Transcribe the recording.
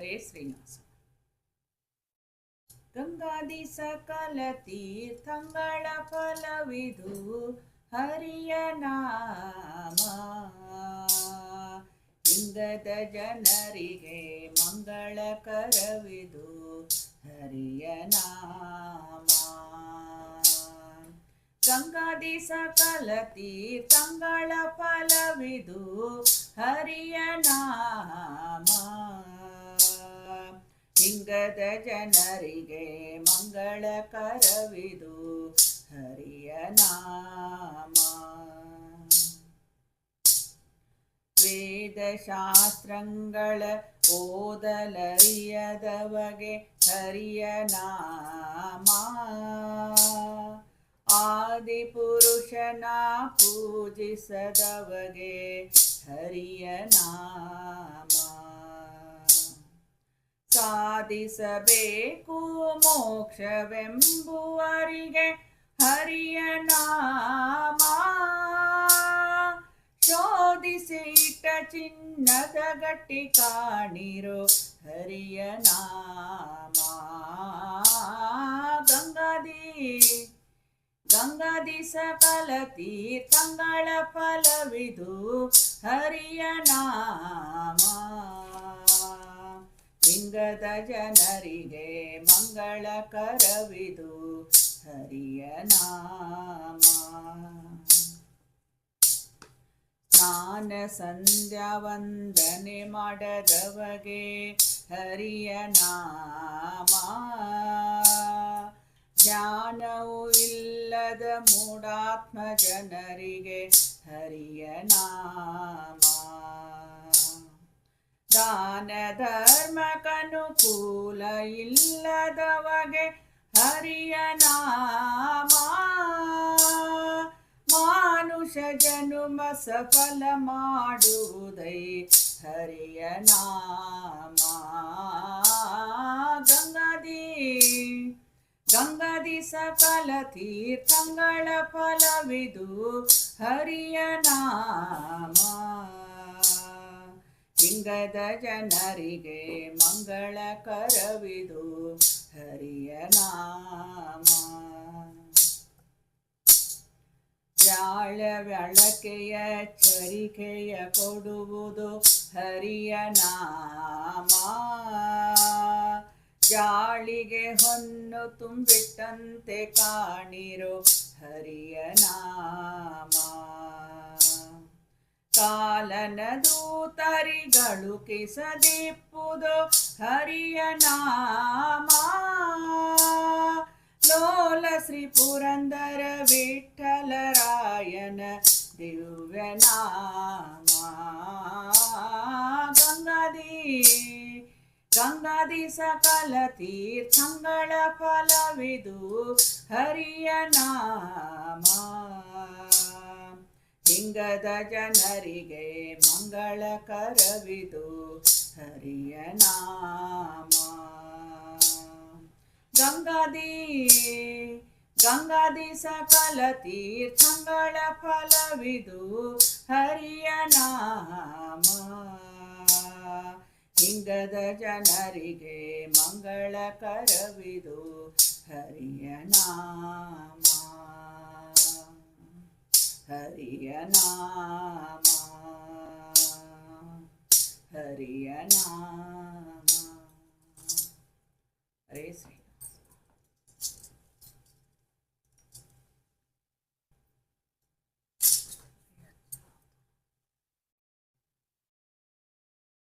ಹರೇ ಶ್ರೀನಿವಾಸ. ಗಂಗಾದಿ ಸಕಲ ತೀರ್ಥಂಗಳ ಫಲವಿದು ಹರಿಯ ನಾಮ. ಲಿಂಗದ ಜನರಿಗೆ ಮಂಗಳಕರವಿದು ಹರಿಯ ನಾಮ. ಗಂಗಾದಿ ಸಕಲ ತೀರ್ಥಂಗಳ ಫಲವಿದು ಹರಿಯ ನಾಮ. ಲಿಂಗದ ಜನರಿಗೆ ಮಂಗಳಕರವಿದು ಹರಿಯ ನಾಮ. ವೇದಶಾಸ್ತ್ರಗಳ ಓದಲರಿಯದವಗೆ ಹರಿಯ ನಾಮ. ಆದಿಪುರುಷನ ಪೂಜಿಸದವಗೆ ಹರಿಯ ನಾಮ. ಸಾಧಿಸಬೇಕು. ಮೋಕ್ಷವೆಂಬುವರಿಗೆ ಹರಿಯ ನಾಮ. ಶೋಧಿಸಿ ಚಿನ್ನದ ಗಟ್ಟಿ ಕಾಣಿರೋ ಹರಿಯ ನಾಮ. ಗಂಗಾದಿ ಗಂಗಾದಿ ಸಕಲ ತೀರ್ಥಂಗಳ ಫಲವಿದು ಹರಿಯ ನಾಮ. ಲಿಂಗದ ಜನರಿಗೆ ಮಂಗಳಕರವಿದು ಹರಿಯ ನಾಮ. ಸ್ನಾನ ಸಂಧ್ಯಾ ವಂದನೆ ಮಾಡದವಗೆ ಹರಿಯ ನಾಮ. ಜ್ಞಾನವು ಇಲ್ಲದ ಮೂಢಾತ್ಮ ಜನರಿಗೆ ಹರಿಯ ನಾಮ. ದಾನ ಧರ್ಮಕ್ಕನುಕೂಲ ಇಲ್ಲದವಗೆ ಹರಿಯ ನಾಮ. ಮಾನುಷ ಜನುಮ ಸಫಲ ಮಾಡುವುದೈ ಹರಿಯ ನಾಮ. ಗಂಗಾದಿ ಗಂಗಾದಿ ಸಕಲ ತೀರ್ಥಂಗಳ ಫಲವಿದು ಹರಿಯ ನಾಮ. ಲಿಂಗದ ಜನರಿಗೆ ಮಂಗಳ ಕರವಿದು. ಹರಿಯ ನಾಮ. ಜಾಳ ಬೆಳಕೆಯ ಚರಿಕೆಯ ಕೊಡುವುದು ಹರಿಯ ನಾಮ. ಜಾಳಿಗೆ ಹೊನ್ನು ತುಂಬಿಟ್ಟಂತೆ ಕಾಣಿರೋ ಹರಿಯ ನಾಮ. ಕಾಲನ ದೂತರಿಗಳು ಕಿಸದಿಪ್ಪುದು ಹರಿಯ ನಾಮ. ಲೋಲ ಶ್ರೀ ಪುರಂದರ ವಿಠಲರಾಯನ ದಿವ್ಯ ನಾಮ. ಗಂಗಾದಿ ಗಂಗಾದಿ ಸಕಲ ತೀರ್ಥಂಗಳ ಫಲವಿದು ಹರಿಯ ನಾಮ. ಲಿಂಗದ ಜನರಿಗೆ ಮಂಗಳಕರವಿದು ಹರಿಯ ನಾಮ. ಗಂಗಾದಿ ಗಂಗಾದಿ ಸಕಲ ತೀರ್ಥಂಗಳ ಫಲವಿದು, ಹರಿಯ ನಾಮ. ಲಿಂಗದ ಜನರಿಗೆ ಮಂಗಳಕರವಿದು ಹರಿಯ ನಾಮ. Hariyanama Hariyanama Hare Sri